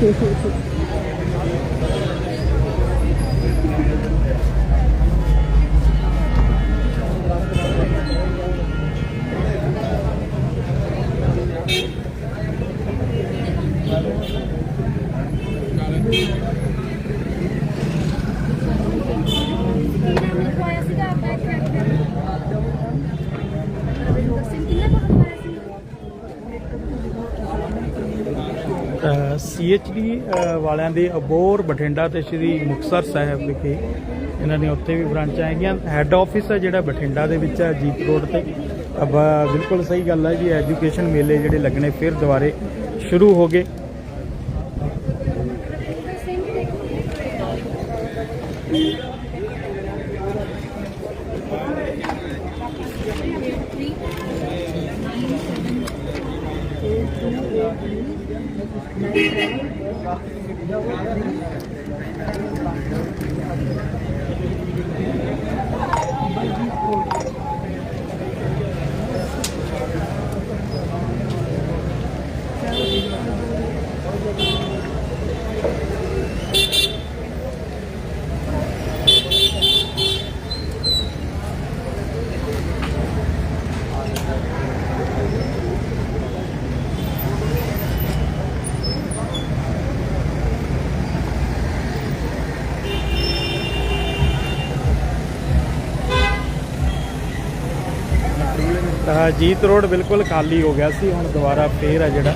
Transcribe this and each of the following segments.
可以放 ਸੀਐਚਡੀ ਵਾਲਿਆਂ ਦੇ ਅਬੋਰ ਬਠਿੰਡਾ ਤੇ ਸ਼੍ਰੀ ਮੁਕਤਸਰ ਸਾਹਿਬ ਵਿਖੇ ਇਹਨਾਂ ਨੇ ਉੱਥੇ ਵੀ ਬ੍ਰਾਂਚਾਂ ਹੈਗੀਆਂ। ਹੈੱਡ ਆਫਿਸ ਹੈ ਜਿਹੜਾ ਬਠਿੰਡਾ ਦੇ ਵਿੱਚ ਹੈ ਜੀਪ ਰੋਡ ਤੇ। ਅਬ, ਬਿਲਕੁਲ ਸਹੀ ਗੱਲ ਹੈ ਜੀ ਐਜੂਕੇਸ਼ਨ ਮੇਲੇ ਜਿਹੜੇ ਲੱਗਣੇ ਫਿਰ ਦੁਬਾਰੇ ਸ਼ੁਰੂ ਹੋ ਗਏ। Thank you. ਤਾਂ ਜੀਤ ਰੋਡ ਬਿਲਕੁਲ ਖਾਲੀ ਹੋ ਗਿਆ ਸੀ ਹੁਣ ਦੁਬਾਰਾ ਫੇਰ ਆ ਜਿਹੜਾ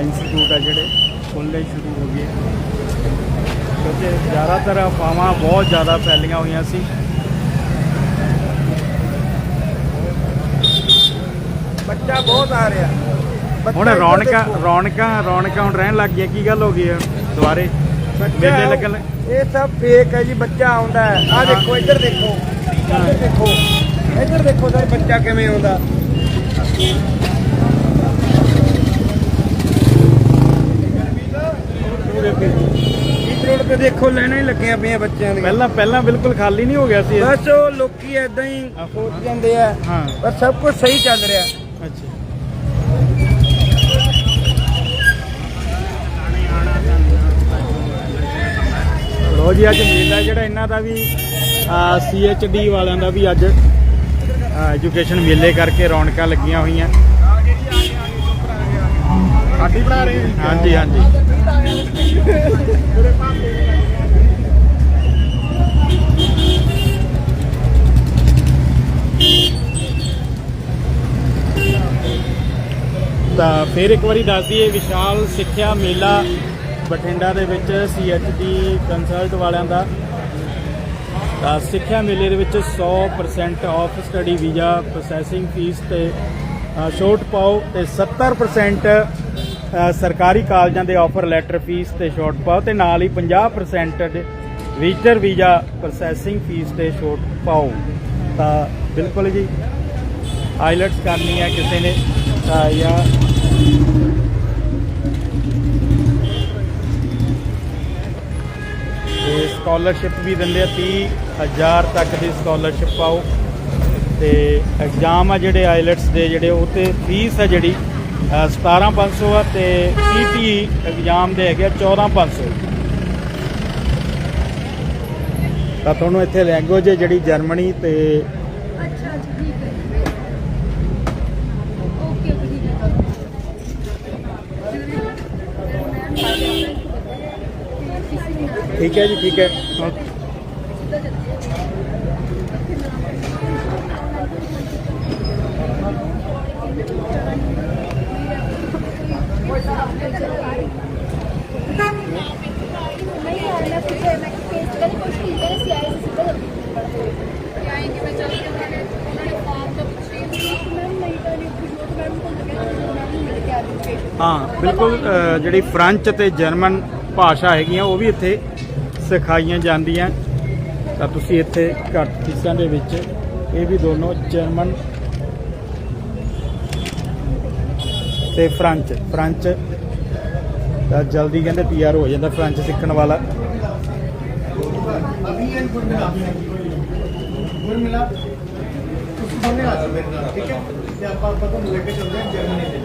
ਇੰਸਟੀਚਿਊਟ ਆ ਜਿਹੜੇ ਖੁੱਲ੍ਹਣੇ ਸ਼ੁਰੂ ਹੋ ਗਏ। ਕਿਉਂਕਿ ਜ਼ਿਆਦਾਤਰ ਅਫਵਾਹਾਂ ਬਹੁਤ ਜ਼ਿਆਦਾ ਫੈਲੀਆਂ ਹੋਈਆਂ ਸੀ। ਬੱਚਾ ਬਹੁਤ ਆ ਰਿਹਾ। ਹੁਣ ਰੌਣਕਾਂ। ਰੌਣਕਾਂ ਰੌਣਕਾਂ ਹੁਣ ਰਹਿਣ ਲੱਗ ਗਈਆਂ ਕੀ ਗੱਲ ਹੋ ਗਈ ਹੈ ਦੁਬਾਰੇ ਮੇਲੇ ਲੱਗਣ ਲੱਗ- ਇਹ ਸਭ ਫੇਕ ਹੈ ਜੀ ਬੱਚਾ ਆਉਂਦਾ ਹੈ। ਆ ਦੇਖੋ ਇੱਧਰ ਦੇਖੋ। ਇੱਧਰ ਦੇਖੋ। ਇੱਧਰ ਦੇਖੋ ਸਰ ਬੱਚਾ ਕਿਵੇਂ ਆਉਂਦਾ। ਇਸ ਰੋਡ ਤੇ ਦੇਖੋ ਲੈਣਾ ਹੀ ਲੱਗੀਆਂ ਪਈਆਂ ਬੱਚਿਆਂ ਦੀਆਂ। ਪਹਿਲਾਂ ਪਹਿਲਾਂ ਬਿਲਕੁਲ ਖਾਲੀ ਨਹੀਂ ਹੋ ਗਿਆ ਸੀ? ਬਸ ਉਹ ਲੋਕੀ ਐਦਾਂ ਹੀ ਸੋਚ ਜਾਂਦੇ ਆ। ਹਾਂ। ਪਰ ਸਭ ਕੁਝ ਸਹੀ ਚੱਲ ਰਿਹਾ। ਅੱਛਾ। ਲੋ ਜੀ ਅੱਜ ਮੇਲਾ ਜਿਹੜਾ ਇਹਨਾਂ ਦਾ ਵੀ ਸੀਐਚਡੀ ਵਾਲਿਆਂ ਦਾ ਵੀ ਅੱਜ ਐਜੂਕੇਸ਼ਨ ਮੇਲੇ ਕਰਕੇ ਰੌਣਕਾਂ ਲੱਗੀਆਂ ਹੋਈਆਂ। ਸਾਡੀ ਬਣਾ ਰਹੇ ਹਾਂਜੀ ਹਾਂਜੀ। ਤਾਂ ਫਿਰ ਇੱਕ ਵਾਰੀ ਦੱਸ ਦਈਏ ਵਿਸ਼ਾਲ ਸਿੱਖਿਆ ਮੇਲਾ ਬਠਿੰਡਾ ਦੇ ਵਿੱਚ ਸੀਐਚਡੀ ਕੰਸਲਟ ਵਾਲਿਆਂ ਦਾ। ਸਿੱਖਿਆ ਮੇਲੇ ਦੇ ਵਿੱਚ 100% off study visa processing fees ਤੇ ਛੋਟ ਪਾਓ ਤੇ 70% ਸਰਕਾਰੀ ਕਾਲਜਾਂ ਦੇ ਆਫਰ ਲੈਟਰ ਫੀਸ ਤੇ ਛੋਟ ਪਾਓ ਤੇ ਨਾਲ ਹੀ 50% ਦੇ ਵਿਜ਼ਟਰ ਵੀਜ਼ਾ ਪ੍ਰੋਸੈਸਿੰਗ ਫੀਸ ਤੇ ਛੋਟ ਪਾਓ। ਤਾਂ ਬਿਲਕੁਲ ਜੀ ਆਈਲਟਸ ਕਰਨੀ ਹੈ ਕਿਸੇ ਨੇ, ਤਾਂ ਜਾਂ ਤੇ ਸਕਾਲਰਸ਼ਿਪ ਵੀ ਦਿੰਦੇ ਆ ਹਜ਼ਾਰ ਤੱਕ ਦੀ ਸਕਾਲਰਸ਼ਿਪ ਪਾਓ। ਤੇ ਐਗਜ਼ਾਮ ਆ ਜਿਹੜੇ ਆਈਲਟਸ ਦੇ ਜਿਹੜੇ ਉਹ ਤੇ ਫੀਸ ਆ ਜਿਹੜੀ 17500 ਆ ਤੇ ਪੀਟੀ ਐਗਜ਼ਾਮ ਦੇ ਹੈਗੇ 14500 ਤਾਂ ਤੁਹਾਨੂੰ ਇੱਥੇ ਲੈਂਗੁਏਜ ਹੈ ਜਿਹੜੀ ਜਰਮਨੀ ਤੇ ਅੱਛਾ ਅੱਛਾ ਠੀਕ ਹੈ ਓਕੇ ਠੀਕ ਹੈ ਜੀ ਠੀਕ ਹੈ। ਅਸੀਂ ਆਏ ਸੀ ਸਿੱਧਾ ਤੇ ਆਏ ਕਿ ਮੈਂ ਚੱਲ ਕੇ ਉਹਨਾਂ ਨੇ ਉਹਨਾਂ ਨੇ ਫਾਰਮ ਤੋਂ ਪੁੱਛਿਆ ਮੈਮ ਨਹੀਂ। ਤਾਂ ਨਹੀਂ ਕੁਝ ਲੋਕ ਮੈਮ ਕੋਲ ਲੱਗਿਆ ਜਦੋਂ ਮੈਮ ਨੂੰ ਮਿਲ ਕੇ ਆ ਗਏ ਹਾਂ ਬਿਲਕੁਲ ਜਿਹੜੀ ਫ੍ਰੈਂਚ ਤੇ ਜਰਮਨ ਭਾਸ਼ਾ ਹੈਗੀਆਂ ਉਹ ਵੀ ਇੱਥੇ ਸਿਖਾਈਆਂ ਜਾਂਦੀਆਂ। ਤਾਂ ਤੁਸੀਂ ਇੱਥੇ ਘੱਟ ਫੀਸਾਂ ਦੇ ਵਿੱਚ ਇਹ ਵੀ ਦੋਨੋਂ ਜਰਮਨ ਤੇ ਫ੍ਰਾਂਚ ਫ੍ਰਾਂਚ ਜਲਦੀ ਕਹਿੰਦੇ ਪੀਆਰ ਹੋ ਜਾਂਦਾ ਫ੍ਰਾਂਚ ਸਿੱਖਣ ਵਾਲਾ। चिकन गुड़ मिलाप गुड़ मिलाप उसको भरने आ जाओ ठीक है? ये आप पता लेके चल रहे हैं? जर्मनी से।